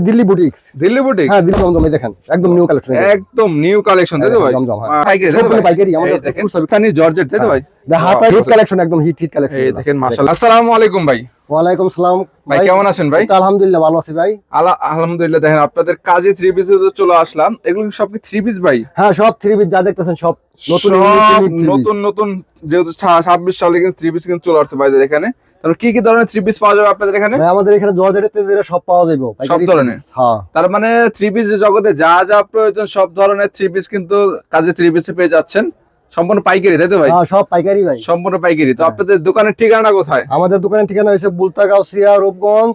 Delhi boutiques Delhi boutiques হ্যাঁ দিল্লি জমজম দেখেন একদম নিউ কালেকশন একদম নিউ কালেকশন তাই তো ভাই? জমজম, হ্যাঁ। পাইকারি আমাদের দেখেন জর্জেট তাই তো ভাই? হাত কালেকশন একদম হিট হিট কালেকশন দেখেন মাশাআল্লাহ। আসসালামু আলাইকুম ভাই। ওয়ালাইকুম সালাম। ভাই কেমন আছেন ভাই? আলহামদুলিল্লাহ ভালো আছি ভাই। আলা- আলহামদুলিল্লাহ দেখেন আপনাদের কাজে থ্রি পিস চলে আসলাম। এগুলো সব কি থ্রি পিস ভাই? হ্যাঁ সব থ্রি পিস যা দেখতেছেন সব নতুন সব। নতুন নতুন যেহেতু ছাব্বিশ সালে কিন্তু থ্রি পিস কিন্তু চলে আসছে ভাইদের এখানে কি কি ধরনের থ্রি পিস পাওয়া যাবে আপনাদের এখানে? আমাদের এখানে জর্জেটেতে যেটা সব পাওয়া যাবে পাইকারি ধরনের? হ্যাঁ। তার মানে থ্রি পিস জগতে যা যা প্রয়োজন সব ধরনের থ্রি পিস কিন্তু কাজে থ্রি পিসে পেয়ে যাচ্ছেন। সম্পূর্ণ পাইকারি তাই তো ভাই? হ্যাঁ সব পাইকারি ভাই। সম্পূর্ণ পাইকারি। তো হ্যাঁ। আপনাদের দোকানের ঠিকানা কোথায়? আমাদের দোকানের ঠিকানা হয়েছে বুলতা গাউসিয়া রূপগঞ্জ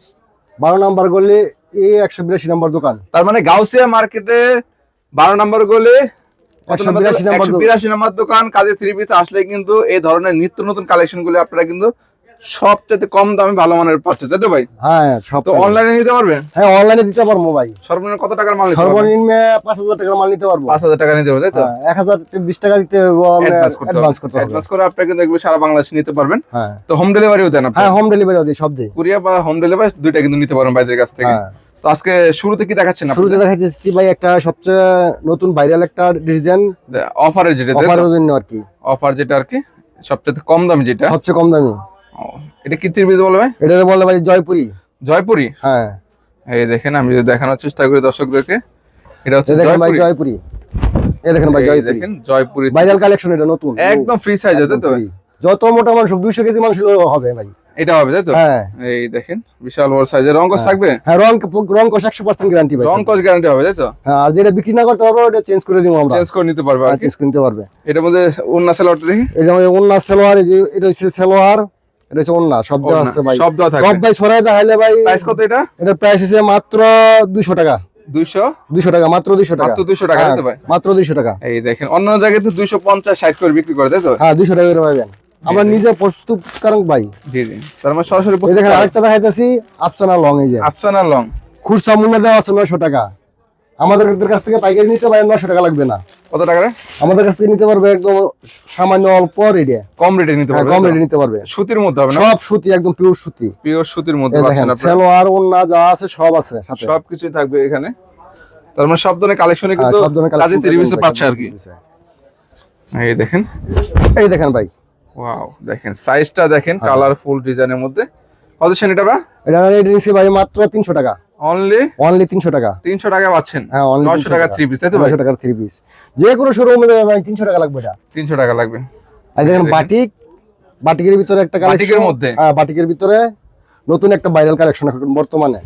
বারো নম্বর গলি এ একশো বিরাশি নম্বর দোকান। তার মানে গাউসিয়া মার্কেটে বারো নম্বর গলি বিরাশি নম্বর দোকান। কাজে থ্রি পিস আসলে কিন্তু এই ধরনের নিত্য নতুন কালেকশনগুলো আপনারা কিন্তু সবচেয়ে কম দামে ভালো মানের পাচ্ছে তাই তো ভাই? হ্যাঁ সব তো অনলাইনে নিতে পারবে? হ্যাঁ অনলাইনে দিতে পারব ভাই। সর্বনিম্ন কত টাকার মাল সর্বনিম্ন পাঁচ হাজার টাকার মাল নিতে পারব। পাঁচ হাজার টাকা নিতে পারবেন তাই তো? হ্যাঁ, এক হাজার বিশ টাকা দিতে অ্যাডভান্স করতে অ্যাডভান্স করতে হবে। অ্যাডভান্স করে আপনারা কিন্তু এগুলো সারা বাংলাদেশে নিতে পারবেন। হ্যাঁ। তো হোম ডেলিভারিও দেন আপনি। হ্যাঁ হোম ডেলিভারি দিই সব দিই। কুরিয়া বা হোম ডেলিভারি দুইটা কিন্তু নিতে পারবেন বাইরের কাছ থেকে। হ্যাঁ। তো আজকে শুরুতে কি দেখাচ্ছেন শুরুতে দেখাইতেছি ভাই একটা সবচেয়ে নতুন ভাইরাল একটা ডিজাইন অফারের যেটা অফারের জন্য আর কি। অফার যেটা আর কি সবচেয়ে কম দাম যেটা। সবচেয়ে কম দামি। এটা কি বলে ভাই এটা বলে ভাই জয়পুরি। জয়পুরি? হ্যাঁ। এই দেখেন আমি যদি দেখানোর চেষ্টা করি দর্শকদেরকে এটা হচ্ছে দেখেন ভাই জয়পুরি। এই দেখেন ভাই জয়পুরি। দেখেন জয়পুরি। ভাইরাল কালেকশন এটা নতুন। একদম ফ্রি সাইজ আছে তো? যত মোটা মানুষ দুইশো কেজি মানুষ হবে ভাই। এটা হবে তাই তো? হ্যাঁ। এই দেখেন বিশাল বড় সাইজের রং হ্যাঁ। থাকবে? হ্যাঁ রং রং কষ একশো পার্সেন্ট গ্যারান্টি ভাই। রং গ্যারান্টি হবে তাই তো? হ্যাঁ আর যেটা বিক্রি না করতে পারব ওটা চেঞ্জ করে দিব আমরা। চেঞ্জ করে নিতে পারবে চেঞ্জ করে নিতে পারবে। এটার মধ্যে অন্য সেলারটা দেখি। এটা হচ্ছে ওন্না সালোয়ার এই যে এটা হচ্ছে সালোয়ার এটা হচ্ছে ওন্না সব দেওয়া আছে ভাই। সব দেওয়া সব ভাই সরাই দেখাইলে ভাই প্রাইস কত এটা? এটার প্রাইস হচ্ছে মাত্র দুইশো টাকা। 200 দুইশো টাকা মাত্র দুইশো টাকা। মাত্র 200 টাকা হ্যাঁ, দিতে ভাই? মাত্র দুইশো টাকা। এই দেখেন অন্য জায়গায় তো 250 60 করে বিক্রি করে তাই তো? হ্যাঁ দুইশো টাকা করে পাবেন। আমরা। নিজে প্রস্তুত কারণ ভাই। জি জি। তার মানে সরাসরি দেখেন আরেকটা দেখাইতেছি আফসানা লং এই যে। আফসানা লং খুচরা মূল্য দেওয়া আছে নয়শো টাকা। আমাদের কাছ থেকে পাইকারি নিতে পারেন নয়শো টাকা লাগবে না। কত টাকা আমাদের কাছ থেকে নিতে পারবে একদম সামান্য অল্প রেটে কম রেটে নিতে হ্যাঁ, পারবে কম রেটে নিতে পারবে। সুতির মধ্যে হবে না? সব সুতি একদম পিওর সুতি। পিওর সুতির মধ্যে দেখেন সালোয়ার ওন্না যা আছে সব আছে সাথে। সবকিছুই থাকবে এখানে। তার মানে সব ধরনের কালেকশনে হ্যাঁ, কিন্তু কাজে collection ত্রিভিসে পাচ্ছে আর কি। এই দেখেন। এই দেখেন ভাই। ওয়াও দেখেন সাইজটা দেখেন হ্যাঁ। কালারফুল ডিজাইনের মধ্যে। কত সেন এটা বা? এটা নিচ্ছি ভাই মাত্র তিনশো টাকা। অনলি অনলি তিনশো টাকা। তিনশো টাকা পাচ্ছেন। হ্যাঁ অনলি নয়শো টাকা থ্রি পিস তাই তো ভাই? নয়শো টাকার থ্রি পিস যে কোনো শোরুমে ভাই তিনশো টাকা লাগবে এটা। টাকা লাগবে। আর দেখেন। বাটিক বাটিকের ভিতরে একটা বাটিকের মধ্যে? হ্যাঁ বাটিকের ভিতরে নতুন একটা ভাইরাল কালেকশন এখন বর্তমানে।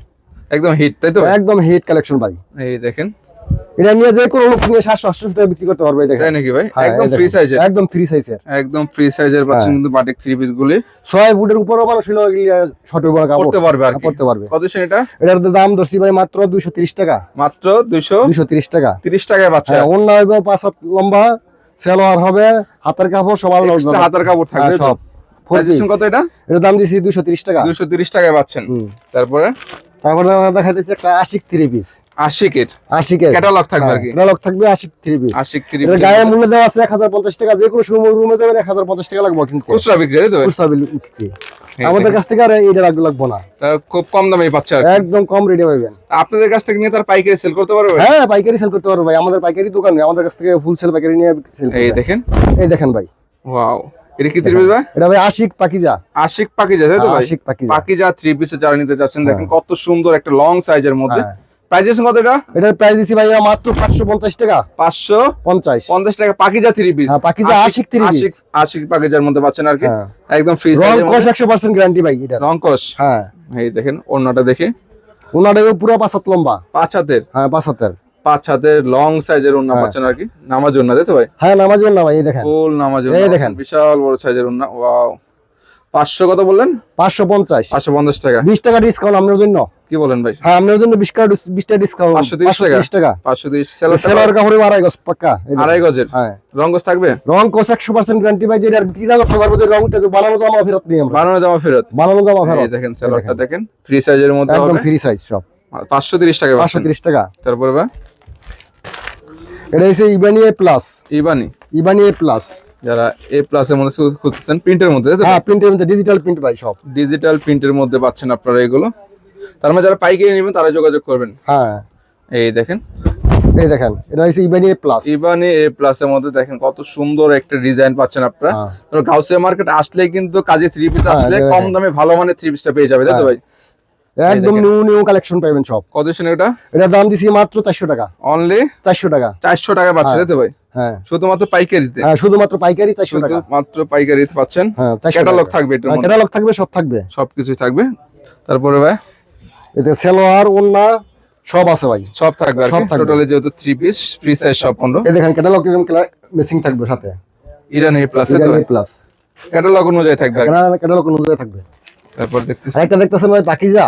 একদম হিট তাই তো? একদম হিট কালেকশন ভাই। এই দেখেন। এটা নিয়ে যে কোনো লোক নিয়ে সাতশো আটশো টাকা বিক্রি করতে পারবে দেখেন। তাই নাকি ভাই? হ্যাঁ, একদম ফ্রি সাইজের একদম ফ্রি সাইজের একদম ফ্রি সাইজের পাচ্ছেন হ্যাঁ। কিন্তু বাটিক থ্রি পিস গুলি। ছয় ফুটের উপরও মানুষ হলো শর্ট উপর কাপড় পড়তে পারবে আর কি। পড়তে পারবে। কত সেন এটা? এটার দাম ধরছি ভাই মাত্র দুইশো তিরিশ টাকা। মাত্র দুইশো দুইশো তিরিশ টাকা। তিরিশ টাকায় পাচ্ছে। হ্যাঁ অন্য হইব পাঁচ হাত লম্বা সেলোয়ার হবে হাতের কাপড় সব আলাদা Extra হাতের কাপড় থাকবে হ্যাঁ, সব। কত এটা? এটার দাম দিছি দুইশো তিরিশ টাকা। দুইশো তিরিশ টাকায় পাচ্ছেন। হুম। তারপরে দেখা দেখাইতেছে একটা আশিক থ্রি পিস আশিকের? আশিকের। ক্যাটালগ থাকবে আর কি? ডায়লগ থাকবে Ashiq three piece Ashiq three এটার গায়ে মূল্য দেওয়া আছে এক হাজার পঞ্চাশ টাকা যে কোনো শোরুমে রুমে যাবেন এক হাজার পঞ্চাশ টাকা লাগবে কিন্তু খুচরা বিক্রি তো? খুচরা বিক্রি। আমাদের কাছ থেকে আর এইটা লাগবে লাগবো না। তা খুব কম দামে পাচ্ছে একদম কম রেটে পাবেন। আপনাদের কাছ থেকে নিয়ে তার পাইকারি সেল করতে পারবে? হ্যাঁ পাইকারি সেল করতে পারবে ভাই। আমাদের পাইকারি দোকান নেই, আমাদের কাছ থেকে ফুল সেল পাইকারি নিয়ে সেল এই দেখেন। এই দেখেন ভাই। ওয়াও এটা কি থ্রি ভাই? এটা ভাই আশিক পাকিজা। আশিক পাকিজা তাই তো ভাই? আশিক পাকিজা। পাকিজা থ্রি পিসে যারা নিতে চাচ্ছেন হ্যাঁ। দেখেন কত সুন্দর একটা লং সাইজের মধ্যে। হ্যাঁ। প্রাইস কত এটা? এটার প্রাইস দিছি ভাই মাত্র পাঁচশো পঞ্চাশ টাকা। পাকিজা পিস হ্যাঁ পাকিজা পিস পাকিজার মধ্যে পাচ্ছেন আর কি। হ্যাঁ। একদম ফ্রি রং গ্যারান্টি ভাই এটা। রংকশ? হ্যাঁ। এই দেখেন অন্যটা দেখে। পুরো পাঁচ হাত লম্বা। পাঁচ হাতের? হ্যাঁ পাঁচ হাতের। পাঁচ হাতের লং সাইজের ওন্না হ্যাঁ। পাচ্ছেন আর কি। নামাজ ওন্না তাই তো ভাই? হ্যাঁ নামাজ ভাই এই দেখেন। ফুল নামাজ এই দেখেন। বিশাল বড় সাইজের ওন্না ওয়াও পাঁচশো কত বললেন? পাঁচশো পঞ্চাশ। পাঁচশো পঞ্চাশ টাকা। বিশ টাকা ডিসকাউন্ট আপনার জন্য। কি বলেন ভাই? হ্যাঁ আপনার জন্য বিশ টাকা বিশ টাকা ডিসকাউন্ট 530 টাকা? টাকা। পাঁচশো তিরিশ সেলার কাপড়ে আড়াই গজ পাক্কা। আড়াই গজের? হ্যাঁ। রঙ্গস থাকবে? রং কোস একশো পার্সেন্ট গ্যারান্টি ভাই যেটা বিক্রি না করতে পারব যে রংটা বানানো জামা ফেরত আমরা। বানানো জামা ফেরত? বানানো জামা ফেরত। দেখেন সেলারটা দেখেন। ফ্রি সাইজের মধ্যে একদম ফ্রি সাইজ সব। পাঁচশো তিরিশ টাকা পাঁচশো তিরিশ টাকা। তারপরে এটা হচ্ছে ইবানি এ প্লাস ইবানি। ইবানি এ প্লাস যারা এ প্লাস এর মধ্যে খুঁজতেছেন প্রিন্টের মধ্যে হ্যাঁ প্রিন্টের মধ্যে ডিজিটাল প্রিন্ট ভাই সব। ডিজিটাল প্রিন্টের মধ্যে পাচ্ছেন আপনারা এগুলো। তার মানে যারা পাইকারি নেবেন তারা যোগাযোগ করবেন। হ্যাঁ। এই দেখেন। এই দেখেন এটা হচ্ছে ইবানি প্লাস ইবানি এ প্লাস এর মধ্যে দেখেন কত সুন্দর একটা ডিজাইন পাচ্ছেন আপনারা। হ্যাঁ। গাউসিয়া মার্কেট আসলে কিন্তু কাজে থ্রি পিস হ্যাঁ, আসলে কম দামে ভালো মানের থ্রি পিসটা পেয়ে যাবে তাই তো হ্যাঁ। ভাই? একদম নিউ নিউ কালেকশন পাবেন সব। কত ছিল এটা? এটার দাম দিছি মাত্র চারশো টাকা। অনলি চারশো টাকা। চারশো টাকা পাচ্ছে হ্যাঁ। তাই ভাই? হ্যাঁ। শুধুমাত্র পাইকারিতে? হ্যাঁ শুধুমাত্র পাইকারি চারশো টাকা। শুধুমাত্র পাইকারিতে পাচ্ছেন? হ্যাঁ ক্যাটালগ থাকবে মধ্যে? ক্যাটালগ থাকবে সব থাকবে। সবকিছুই থাকবে? তারপরে ভাই? এতে সেলোয়ার ওন্না সব আছে ভাই। সব থাকবে আর। টোটালি যেহেতু থ্রি পিস ফ্রি সাইজ সব পনেরো। এই দেখেন ক্যাটালগ এরকম মেসিং থাকবে সাথে? ইরান প্লাস প্লাস ক্যাটালগ অনুযায়ী থাকবে ক্যাটালগ অনুযায়ী থাকবে। তারপর দেখতেছি। আরেকটা দেখতেছেন ভাই পাকিজা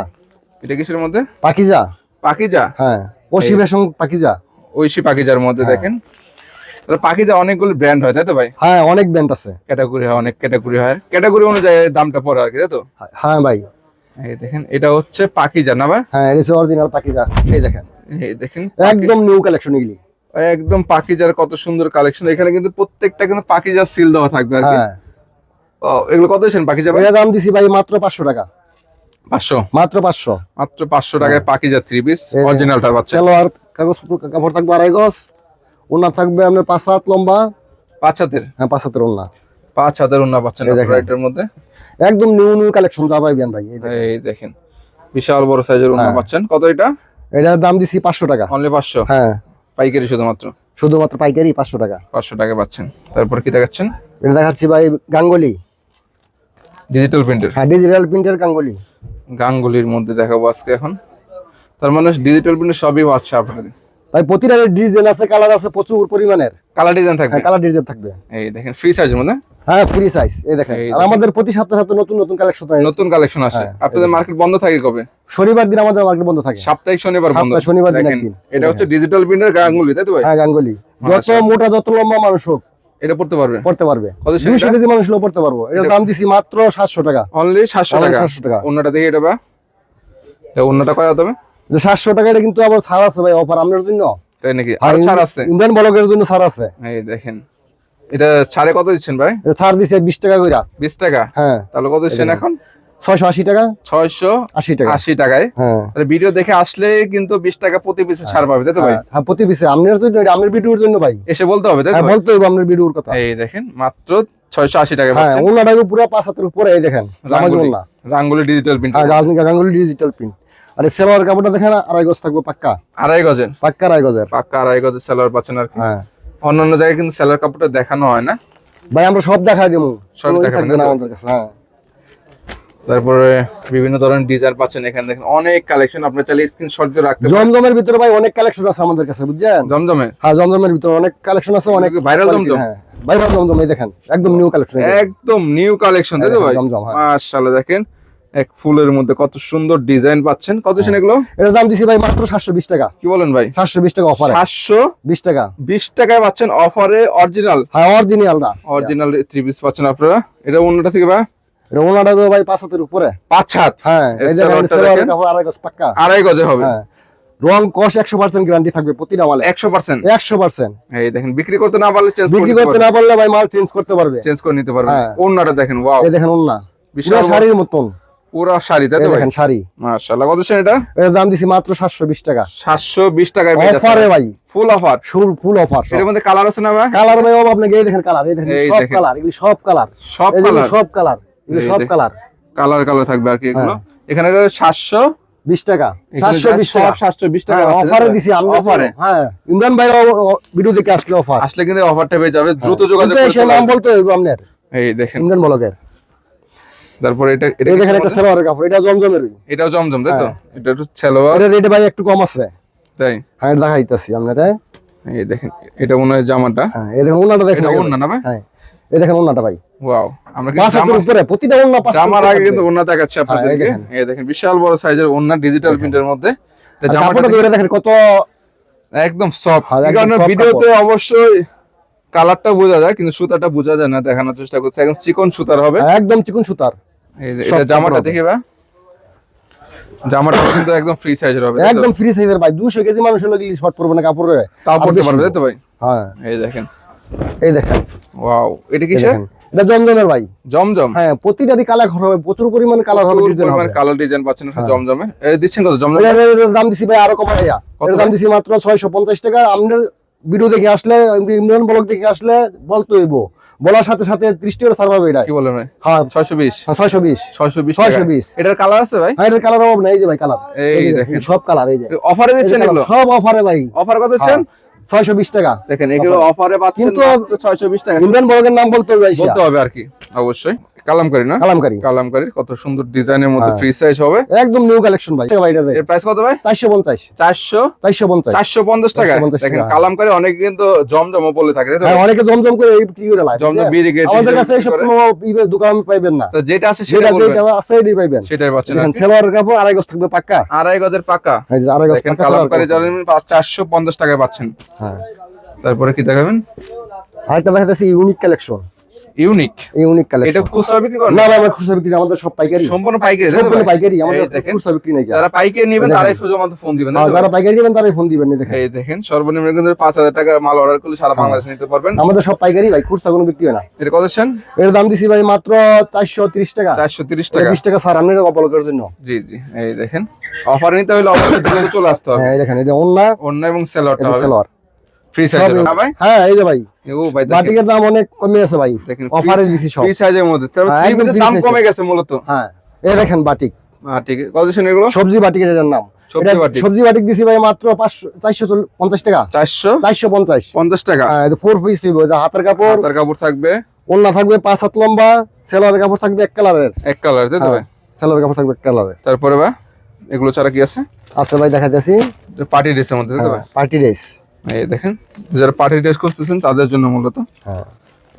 এটা কিসের মধ্যে? পাকিজা। পাকিজা? হ্যাঁ অসি ফ্যাশন পাকিজা। ঐশী পাকিজার মধ্যে হ্যাঁ। দেখেন। তাহলে পাকিজা অনেকগুলো ব্র্যান্ড হয় তাই তো ভাই? হ্যাঁ অনেক ব্র্যান্ড আছে। ক্যাটাগরি হয় অনেক ক্যাটাগরি হয়। ক্যাটাগরি অনুযায়ী দামটা পড়ে আর কি তাই তো? হ্যাঁ ভাই। এই দেখেন এটা হচ্ছে পাকিজা না ভাই? হ্যাঁ এটা হচ্ছে অরিজিনাল পাকিজা। এই দেখেন। এই দেখেন একদম নিউ কালেকশন এগুলি। একদম পাকিজার কত সুন্দর কালেকশন এখানে কিন্তু প্রত্যেকটা কিন্তু পাকিজার সিল দেওয়া থাকবে আর কি। হ্যাঁ। ও, এগুলো কত দিয়েছেন পাকিজা ভাই? দাম দিছি ভাই মাত্র পাঁচশো টাকা। পাঁচশো। মাত্র পাঁচশো। মাত্র পাঁচশো টাকায় পাকিজা থ্রি পিস অরিজিনালটা পাচ্ছে। সেলোয়ার কাগজ কাপড় থাকবে আড়াই গজ ওনার থাকবে আপনার পাঁচ হাত লম্বা। পাঁচ হাতের? হ্যাঁ পাঁচ হাতের ওনা পাঁচ হাতের উন্না পাচ্ছেন এটার মধ্যে? একদম নিউ নিউ কালেকশন যা পাইবেন ভাই এই দেখেন। বিশাল বড় সাইজের উন্না হ্যাঁ। পাচ্ছেন। কত এটা? এটার দাম দিছি পাঁচশো টাকা। অনলি পাঁচশো? হ্যাঁ। পাইকারি শুধুমাত্র? শুধুমাত্র পাইকারি পাঁচশো টাকা। পাঁচশো টাকা পাচ্ছেন। তারপর কি দেখাচ্ছেন? এটা দেখাচ্ছি ভাই গাঙ্গুলি। ডিজিটাল প্রিন্টের হ্যাঁ ডিজিটাল প্রিন্টের গাঙ্গুলি। গাঙ্গুলির মধ্যে দেখাবো আজকে এখন। তার মানে ডিজিটাল প্রিন্টের সবই আছে আপনাদের। ভাই প্রতিটা ডিজাইন আছে কালার আছে প্রচুর পরিমাণের। কালার ডিজাইন থাকবে? হ্যাঁ কালার ডিজাইন থাকবে। এই দেখেন ফ্রি সাইজের মধ্যে? হ্যাঁ ফ্রি সাইজ এই দেখেন। আর আমাদের প্রতি সপ্তাহে সপ্তাহে নতুন নতুন কালেকশন থাকে নতুন কালেকশন আসে। হ্যাঁ, আপনাদের মার্কেট বন্ধ থাকে কবে? শনিবার দিন আমাদের মার্কেট বন্ধ থাকে। সাপ্তাহিক শনিবার বন্ধ। শনিবার দিন এটা হচ্ছে ডিজিটাল প্রিন্টের গাঙ্গুলি তাই তো ভাই? হ্যাঁ গাঙ্গুলি। যত মোটা যত লম্বা মানুষ হোক এটা পড়তে পারবে? পড়তে পারবে। দুইশো কেজি মানুষ লোক পড়তে পারব। এটা- দাম দিছি মাত্র সাতশো টাকা। অনলি সাতশো টাকা? সাতশো টাকা। অন্যটা দেখি এটা বা? এটা অন্যটা কয় হবে? যে সাতশো টাকা এটা কিন্তু আবার ছাড় আছে ভাই অফার আপনার জন্য। তাই নাকি? আর আর ছাড় আছে? ইমরান বলকের জন্য ছাড় আছে। এই দেখেন। এটা ছাড়ে কত দিচ্ছেন ভাই? ছাড় দিছে বিশ টাকা কইরা। বিশ টাকা? হ্যাঁ। তাহলে কত দিচ্ছেন এখন? ছয়শো আশি টাকা? ছয়শো আশি টাকা। আশি টাকায়। হ্যাঁ। ভিডিও দেখে আসলে কিন্তু বিশ টাকা প্রতি পিসে ছাড় পাবে তাই তো ভাই? হ্যাঁ, হ্যাঁ প্রতি পিসে আপনার জন্য আপনার ভিডিওর জন্য ভাই। এসে বলতে হবে তাই তো হ্যাঁ ভাই? বলতে হইব আপনার ভিডিওর কথা। এই দেখেন মাত্র ছয়শো আশি টাকা হ্যাঁ ওনাটাকে পুরো পাঁচ হাতের উপরে এই দেখেন রাঙ্গুলি। ডিজিটাল প্রিন্ট হ্যাঁ ডিজিটাল প্রিন্ট আর এই সেলোয়ার কাপড়টা দেখেন আড়াই গজ থাকবে পাক্কা। আড়াই গজের? পাক্কা আড়াই গজের। পাক্কা আড়াই গজের সেলার পাচ্ছেন আর হ্যাঁ। অন্যান্য জায়গায় কিন্তু কাপড়টা দেখানো হয় না। ভাই আমরা সব দেখাই দেবো। সব দেখাবেন আমাদের কাছে হ্যাঁ। তারপরে বিভিন্ন ধরনের ডিজাইন পাচ্ছেন এখানে দেখেন অনেক কালেকশন আপনি চাইলে স্ক্রিনশট দিয়ে রাখতে জমজমের ভিতরে ভাই অনেক কালেকশন আছে আমাদের কাছে বুঝছেন? জমজমে? হ্যাঁ জমজমের ভিতরে অনেক কালেকশন আছে অনেক ভাইরাল জমজম? হ্যাঁ। ভাইরাল জমজম এই দেখেন একদম নিউ কালেকশন একদম নিউ কালেকশন তাই তো ভাই? জমজম হ্যাঁ। মাশাআল্লাহ দেখেন এক ফুলের মধ্যে কত সুন্দর ডিজাইন পাচ্ছেন। কত হ্যাঁ। ছেন এগুলো? এটার দাম দিছি ভাই মাত্র সাতশো বিশ টাকা। কি বলেন ভাই? সাতশো বিশ টাকা অফারে সাতশো বিশ টাকা। বিশ টাকায় পাচ্ছেন অফারে অরিজিনাল হ্যাঁ অরিজিনালটা অরিজিনাল থ্রি পিস পাচ্ছেন আপনারা? এটা অন্যটা থেকে ভাই? এটা ওনাটা ভাই পাঁচ হাতের উপরে। পাঁচ হাত? হ্যাঁ এই আড়াই গজ পাক্কা। আড়াই গজে হবে। হ্যাঁ। রং কস একশো পার্সেন্ট গ্যারান্টি থাকবে প্রতিটা মালে একশো পার্সেন্ট একশো পার্সেন্ট এই দেখেন বিক্রি করতে না পারলে চেঞ্জ বিক্রি করতে না পারলে ভাই মাল চেঞ্জ করতে পারবে। চেঞ্জ করে নিতে পারবেন হ্যাঁ। দেখেন ওয়াও এই দেখেন বিশাল শাড়ির মতন। পুরো শাড়ি তাই তো দেখেন শাড়ি। মাশাআল্লাহ। কত এটা? এর দাম দিছি মাত্র সাতশো বিশ টাকা। সাতশো বিশ টাকায় পেয়ে অফারে ভাই। Full offer full full offer এটার মধ্যে কালার আছে না ভাই? কালার ভাই আপনাকে এই দেখেন কালার এই দেখেন সব কালার এগুলি সব কালার সব কালার সব কালার সব কালার কালার কালার থাকবে আর কি এগুলো। হ্যাঁ। এখানে সাতশো। বিশ টাকা। সাতশো বিশ টাকা। সাতশো বিশ টাকা হ্যাঁ, অফারে দিছি আমরা অফারে হ্যাঁ ইমরান ভাই ভিডিও দেখে আসলে অফার আসলে কিন্তু অফারটা পেয়ে যাবে। দ্রুত যোগাযোগ করতে নাম বলতে হইব আপনার। এই দেখেন। ইমরান তারপর এটা এটা দেখেন একটা মধ্যে? সেলোয়ারের কাপড় এটা জমজমের। এটাও জমজম তাই তো? হ্যাঁ। এটা একটু ছেলোয়ার এটা রেট ভাই একটু কম আছে। তাই? হ্যাঁ দেখাইতেছি আপনার। এই দেখেন এটা মনে হয় জামাটা। হ্যাঁ এই দেখেন ওনাটা দেখেন ওন্না না ভাই? হ্যাঁ। এই দেখেন ওনাটা ভাই। ওয়াও আমরা কিন্তু উপরে প্রতিটা ওনা পাঁচ জামার আগে কিন্তু ওন্না দেখাচ্ছে হ্যাঁ, আপনাদেরকে। এই দেখেন বিশাল বড় সাইজের ওন্না ডিজিটাল প্রিন্টের মধ্যে। এটা জামাটা ধরে দেখেন কত একদম সফট হ্যাঁ, কারণ ভিডিওতে অবশ্যই কালারটা বোঝা যায় কিন্তু সুতাটা বোঝা যায় না দেখানোর চেষ্টা করছে। একদম চিকন সুতার হবে। একদম চিকন সুতার। এই যে এটা জামাটা। দেখি বা জামাটা কিন্তু একদম ফ্রি সাইজের হবে একদম ফ্রি সাইজের ভাই। দুশো কেজি মানুষ হলো কি শর্ট পড়বে না কাপড়ে। তাও বেশি পারবে তো ভাই? হ্যাঁ। এই দেখেন। এই দেখেন। ওয়াও এটা দেখেন এটা জমজমের ভাই। জমজম? হ্যাঁ প্রতিটারই কালার হবে প্রচুর পরিমাণে কালার হবে ডিজাইন হবে। কালার ডিজাইন পাচ্ছেন হ্যাঁ। জমজমে এটা দিচ্ছেন কত জমজম? এটার দাম দিছি ভাই আরও কমাই ইয়া কত এটার দাম দিছি মাত্র ছয়শো পঞ্চাশ টাকা। আপনার ভিডিও দেখে আসলে ইমরান ব্লগ দেখে আসলে বলতে হইব। বলার সাথে সাথে ত্রিশ টাকা সার পাবে এটা। কি বলেন ভাই? হ্যাঁ। ছয়শো বিশ। ছয়শো বিশ। ছয়শো বিশ ছয়শো বিশ। এটার কালার আছে ভাই? হ্যাঁ এটার কালার অভাব নাই এই যে ভাই কালার এই দেখেন। সব কালার এই যে। অফারে দিচ্ছেন এগুলো? সব অফারে ভাই। অফার কত দিচ্ছেন? ছয়শো বিশ টাকা। দেখেন এগুলো অফারে। পাচ্ছেন কিন্তু ছয়শো বিশ টাকা। ইমরান বর্গের নাম বলতে হবে বলতে হবে আর কি অবশ্যই। কালামকারি না? কালামকারি। কালামকারি কত সুন্দর ডিজাইনের মধ্যে হ্যাঁ। ফ্রি সাইজ হবে। একদম নিউ কালেকশন ভাই। এর প্রাইস কত ভাই? চারশো পঞ্চাশ। চারশো? চারশো পঞ্চাশ। চারশো পঞ্চাশ টাকা? 450 দেখেন। কালামকারি অনেকে কিন্তু জমজমও বলে থাকে? হ্যাঁ অনেকে জমজম করে এই করে লায় জমজম বিড়ি গেট আমাদের কাছে এইসব কোনো ইবে- দোকান পাইবেন না। তো যেটা আছে সেটা যেটা বলবেন। যেটা আছে এটাই পাইবেন। সেটাই পাচ্ছেন দেখেন কি। কাপড় আড়াই গজ থাকবে পাক্কা। আড়াই গজের পাকা এই যে আড়াই গজ দেখেন পাক্কা কালামকারি চারশো পঞ্চাশ টাকায় পাচ্ছেন। হ্যাঁ। তারপরে কি দেখাবেন? আরেকটা দেখাতেছি ইউনিক কালেকশন ইউনিক ইউনিক এটা খুচরা বিক্রি করেন না না আমরা খুচরা বিক্রি আমাদের সব পাইকারি। সম্পূর্ণ পাইকারি সম্পূর্ণ? পাইকারি আমাদের খুচরা বিক্রি নাই যারা পাইকারি নেবেন। তারাই শুধুমাত্র ফোন দিবেন তাই যারা পাইকারি নেবেন তারাই ফোন দিবেন দেখেন। এই দেখেন সর্বনিম্ন কিন্তু পাঁচ হাজার টাকার মাল অর্ডার করলে সারা বাংলাদেশে নিতে পারবেন। আমাদের সব পাইকারি ভাই খুচরা কোনো বিক্রি হয় না। এটা কত এর দাম দিছি ভাই মাত্র চারশো তিরিশ টাকা। চারশো তিরিশ টাকা। বিশ টাকা স্যার আপনার অপলকের জন্য। জি জি এই দেখেন। অফার নিতে হলে অবশ্যই চলে আসতে হবে। হ্যাঁ দেখেন এটা অন্য অন্য এবং সেলারটা হবে। সেলোয়ার ফ্রি সাইজ ভাই হ্যাঁ এই যে ভাই। ও ভাই বাটিকের দাম অনেক কমে আছে ভাই। অফারে দিছি সব। ফ্রি সাইজের মধ্যে। তারপর হ্যাঁ, থ্রি পিসের দাম কমে গেছে মূলত। হ্যাঁ এই দেখেন বাটিক। হ্যাঁ কত এগুলো? সবজি বাটিকের এটার নাম। সবজি এটা বাটি সবজি বাটিক দিছি ভাই মাত্র পাঁচশো চারশো পঞ্চাশ টাকা। চারশো? চারশো পঞ্চাশ। পঞ্চাশ টাকা। ফোর পিস হইব হাতের কাপড়। হাতার কাপড় থাকবে। ওন্না থাকবে পাঁচ হাত লম্বা সেলোয়ারের কাপড় থাকবে এক কালারের। এক কালার তাই তো ভাই? সেলোয়ারের কাপড় থাকবে এক কালারের। তারপরে এগুলো ছাড়া কি আছে? আচ্ছা ভাই দেখা যাচ্ছি। পার্টি ড্রেসের মধ্যে তাই তো ভাই? পার্টি ড্রেস এই দেখেন যারা পার্টি ড্রেস করতেছেন তাদের জন্য মূলত হ্যাঁ।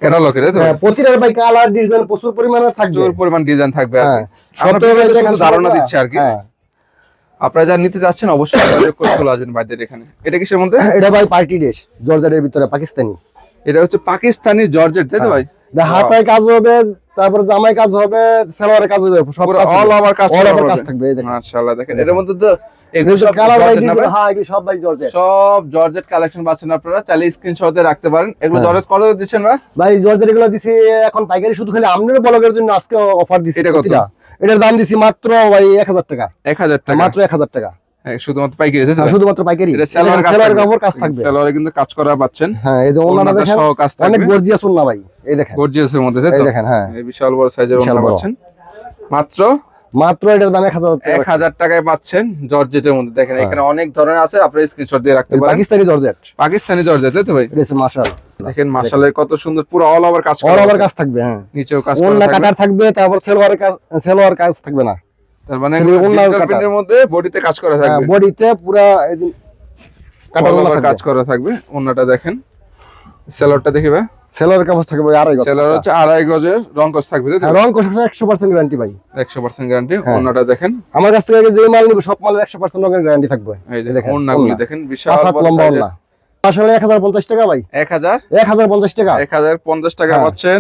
ক্যাটালগের? হ্যাঁ, প্রতিটার ভাই কালার ডিজাইন প্রচুর পরিমাণে থাকবে। প্রচুর পরিমাণ ডিজাইন থাকবে হ্যাঁ আমরা ধারণা দিচ্ছি আর কি। হ্যাঁ। আপনারা যারা নিতে চাচ্ছেন অবশ্যই যোগাযোগ করে চলে আসবেন বাইদের এখানে। এটা কিসের মধ্যে? এটা ভাই পার্টি ড্রেস জর্জারের ভিতরে পাকিস্তানি। এটা হচ্ছে পাকিস্তানি জর্জেট তাই তো ভাই? হাতায় কাজ হবে তারপর জামাই কাজ হবে সেলোয়ারের কাজ হবে সব অল ওভার কাজ অল ওভার কাজ থাকবে এই দেখেন। মাশাআল্লাহ দেখেন এর মধ্যে তো কালার? হ্যাঁ এগুলো সব ভাই জর্জেট। সব জর্জেট কালেকশন পাচ্ছেন আপনারা চাইলে স্ক্রিনশটে রাখতে পারেন। এগুলো হ্যাঁ। জর্জেট কত দিচ্ছেন ভাই ভাই জর্জেট এগুলো দিছি এখন পাইকারি শুধু খালি আপনার ব্লগের জন্য আজকে অফার দিছি এটা কত? এটার দাম দিছি মাত্র ভাই এক হাজার টাকা। এক হাজার টাকা। মাত্র এক হাজার টাকা। শুধুমাত্র পাইকারি তাই শুধুমাত্র পাইকারি। সেলোয়ার কাজ কাপড় কাজ থাকবে। সেলোয়ারে কিন্তু কাজ করা পাচ্ছেন। হ্যাঁ এই যে ওনারা দেখেন অনেক গর্জিয়াস ওনা ভাই এই দেখেন। গর্জিয়াসের মধ্যে এই দেখেন হ্যাঁ। এই বিশাল বড় সাইজের ওনা পাচ্ছেন। মাত্র মাত্র এটার দাম এক হাজার এক টাকায় পাচ্ছেন জর্জেটের মধ্যে। দেখেন হ্যাঁ। এখানে অনেক ধরনের আছে আপনারা স্ক্রিনশট দিয়ে রাখতে পারেন। পাকিস্তানি জর্জেট। পাকিস্তানি জর্জেট তাই তো ভাই? এটা মাশাল। দেখেন মাশাআল্লাহ কত সুন্দর পুরো অল ওভার কাজ অল ওভার কাজ থাকবে হ্যাঁ। নিচেও কাজ করা থাকবে। কাটার থাকবে তারপর সেলোয়ারের কাজ সেলোয়ার কাজ থাকবে না। তার মানে। প্রিন্টের মধ্যে বডিতে কাজ করা থাকবে। বডিতে পুরা কাজ করা থাকবে। ওন্নাটা দেখেন। সেলরটা দেখিবে সেলোয়ারের কাপড় থাকবে আড়াই গজ। সেলর হচ্ছে আড়াই গজের রং কস থাকবে হ্যাঁ, রং একশো পার্সেন্ট গ্যারান্টি ভাই। একশো পার্সেন্ট গ্যারান্টি হ্যাঁ। ওন্নাটা দেখেন। আমার কাছ থেকে যে মাল নিবো সব মালের একশো পার্সেন্ট রঙের গ্যারান্টি থাকবে। এই দেখেন ওন্নাগুলি ওন্না। দেখেন বিশাল লম্বা ওন্না আসলে এক হাজার পঞ্চাশ টাকা ভাই। এক হাজার? এক হাজার পঞ্চাশ টাকা। এক হাজার পঞ্চাশ টাকা হ্যাঁ। পাচ্ছেন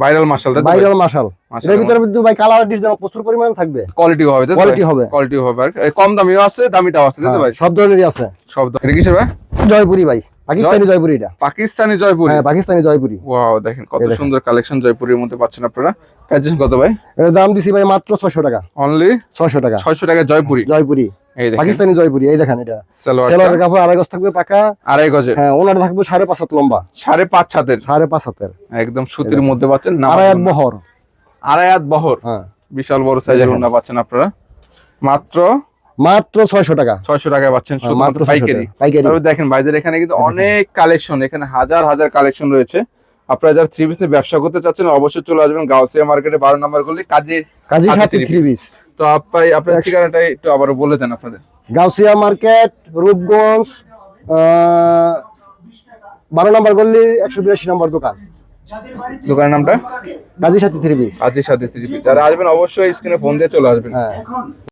ভাইরাল মার্শাল তাই বাইরের মাসাল এর ভিতরে কিন্তু ভাই কালার ডিজাইন প্রচুর পরিমাণ থাকবে। কোয়ালিটি হবে কোয়ালিটি হবে। কোয়ালিটি হবে কম দামিও আছে দামিটাও আছে তাই হ্যাঁ, ভাই সব ধরনেরই আছে। সব এটা কিসের ভাই? জয়পুরি ভাই পাকিস্তানি জয়পুরি এটা। পাকিস্তানি জয়পুরি? হ্যাঁ পাকিস্তানি জয়পুরি। ওয়াও দেখেন কত সুন্দর কালেকশন জয়পুরের মধ্যে পাচ্ছেন আপনারা। প্যাচেন কত ভাই? এর দাম দিছি ভাই মাত্র ছয়শো টাকা। অনলি ছয়শো টাকা। ছয়শো টাকা জয়পুরি। জয়পুরি। পাকিস্তানি জয়পুরি এই দেখেন এটা। সেলোয়ারের কাপড় আড়াই গজ থাকবে পাকা। আড়াই হ্যাঁ ওনার থাকবে সাড়ে পাঁচ হাত লম্বা। সাড়ে পাঁচ হাতের। সাড়ে পাঁচ হাতের। একদম সুতির মধ্যে পাচ্ছেন আড়াই হাত বহর। আড়াই হাত বহর। হ্যাঁ। বিশাল বড় সাইজের। ওড়না পাচ্ছেন আপনারা। মাত্র মাত্র ছয়শো টাকা। ছয়শো টাকায় পাচ্ছেন হ্যাঁ, শুধুমাত্র পাইকারি। পাইকারি। দেখেন ভাইদের এখানে কিন্তু অনেক কালেকশন এখানে হাজার হাজার কালেকশন রয়েছে। আপনারা যারা থ্রি পিস নিয়ে ব্যবসা করতে চাচ্ছেন অবশ্যই চলে আসবেন গাউসিয়া মার্কেটে বারো নাম্বার গলি কাজে কাজী সাথী থ্রি পিস তো আপাই আপনার ঠিকানাটা একটু আবারও বলে দেন আপনাদের। গাউসিয়া মার্কেট রূপগঞ্জ বারো নম্বর গল্লি একশো বিরাশি নম্বর দোকান। দোকানের নামটা? গাজী সাথী থ্রি পিস। গাজী সাথে থ্রি পিস। যারা আসবেন অবশ্যই স্ক্রিনে ফোন দিয়ে চলে আসবেন। হ্যাঁ।